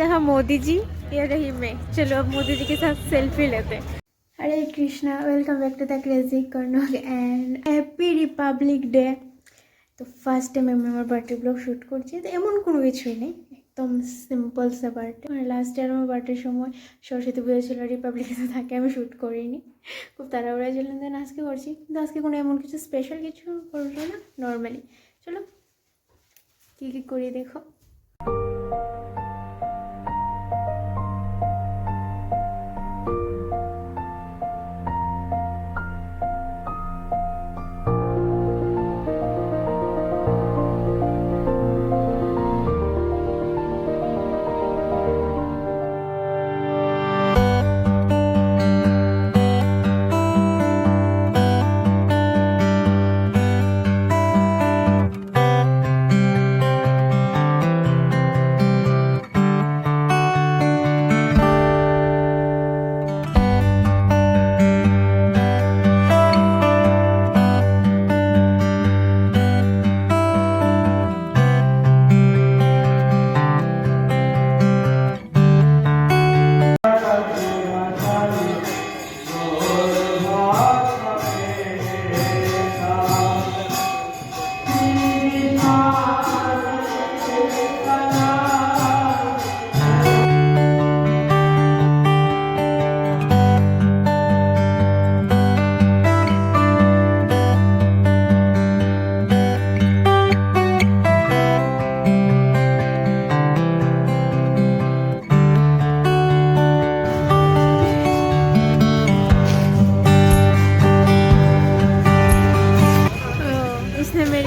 रहा मोदी जी ये रही मैं चलो अब मोदी जी के साथ सेल्फी लेते हैं Hare Krishna welcome back to the crazy colonel and happy republic day তো ফার্স্ট টাইম আমি আমার বার্থডে ব্লগ শ্যুট করছি তো এমন কোনো কিছুই নেই একদম সিম্পল সা বার্থডে মানে লাস্ট ইয়ার আমার বার্থডের সময় সরস্বতী পুজো ছিল রিপাবলিকে তো থাকে আমি শ্যুট করিনি খুব তাড়াহুড়া ছিল দেন আজকে করছি কিন্তু আজকে কোনো এমন কিছু স্পেশাল কিছু করবো না নর্মালি চলো কী কী করি দেখো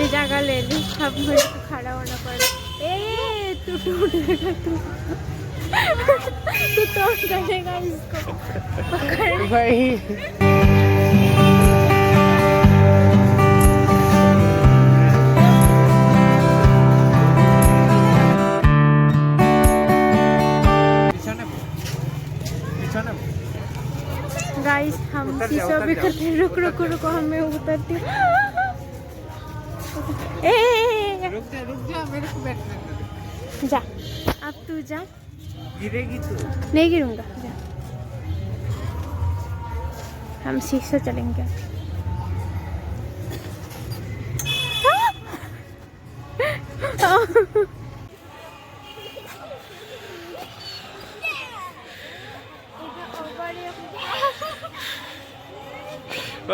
अपनी जगह ले ली अब मेरे को खड़ा होना पड़ा तू टूट गएगा तू तू तोड़ देगा इसको पकड़ भाई गाइस हम शीशो भी करते रुक रुक रुको हमें उतरती रुक जा रुक जा मेरे को बैठने दे ए, जा अब तू जा गिरेगी तू नहीं गिरूंगा जा हम शीशो चलेंगे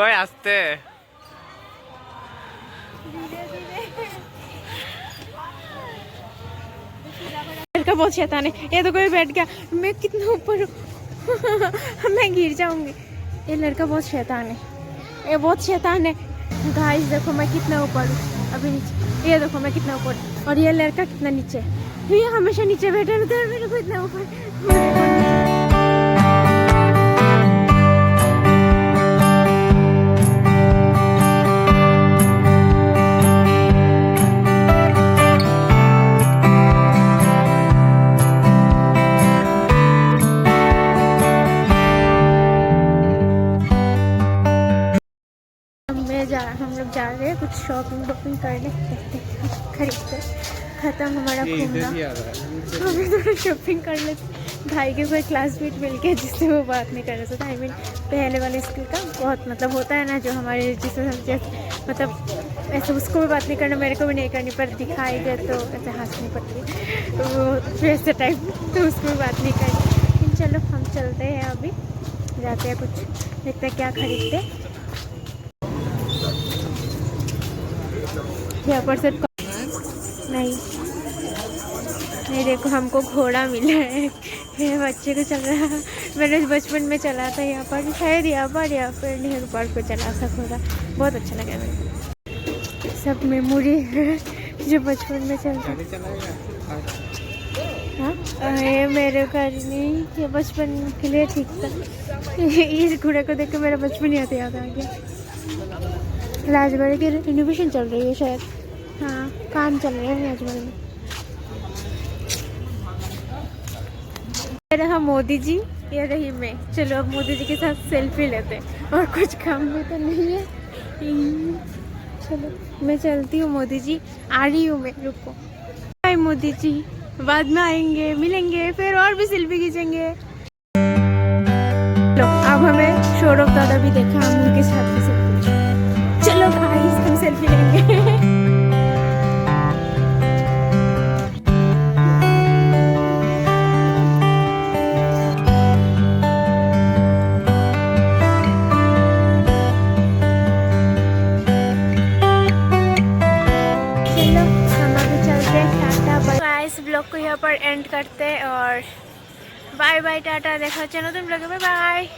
ওই আসতে लड़का बहुत शैतान है। ये तो कोई बैठ गया। मैं कितना ऊपर हूँ? मैं गिर जाऊँगी। ये लड़का बहुत शैतान है। ये बहुत शैतान है। गाइस देखो मैं कितना ऊपर हूँ। अभी नीचे। ये देखो मैं कितना ऊपर हूँ। और ये लड़का कितना नीचे है। ये हमेशा नीचे बैठे रहते हैं और मेरे को इतना ऊपर हैं कुछ शॉपिंग वॉपिंग कर देखते हैं, खरीदते खत्म हमारा घूमना। ही है। अभी थोड़ा शॉपिंग कर लेते भाई के कोई क्लासमेट मिल गया जिससे वो बात नहीं कर रहे थे। आई मीन पहले वाले स्कूल का बहुत मतलब होता है ना जो हमारे जिससे हम जैसे मतलब ऐसे उसको भी बात नहीं करना मेरे को भी नहीं करनी पर दिखाई दे तो ऐसे हंसनी पड़ती। तो वो वैसे टाइप तो उसको भी बात नहीं करनी। लेकिन चलो हम चलते हैं अभी। जाते हैं कुछ देखते हैं क्या खरीदते हैं। यहाँ पर से नहीं। नहीं, देखो, हमको घोड़ा मिला है। ये बच्चे को चल रहा है मैंने बचपन में चला था यहाँ पर। शायद यहाँ पर यहाँ पर नेहरू पार्क पर चला था घोड़ा। बहुत अच्छा लगा मेरे को। सब मेमोरी है जो बचपन में गाड़ी चलाएगा हाँ ये मेरे घर नहीं, ये बचपन के लिए ठीक था। इस घोड़े को देख के मेरा बचपन याद याद आ गया। राजबाड़ी की रिनोवेशन चल रही है शायद। हाँ काम चल रहा है राजमहल में। रहा मोदी जी, ये रही मैं। चलो, अब मोदी जी के साथ सेल्फी लेते हैं। और कुछ काम भी तो नहीं है। चलो, मैं चलती हूँ मोदी जी। आ रही हूँ मैं, रुको। बाय मोदी जी। बाद में आएँगे, मिलेंगे, फिर और भी सेल्फी खींचेंगे। अब हमें सौरभ दादा भी देखा, हम उनके साथ भी सेल्फी चलो, भाई, हम सेल्फी लेंगे। ब्लॉग को यहाँ पर एंड करते हैं और बाय बाय टाटा, देखा, चलो तुम लोग बाय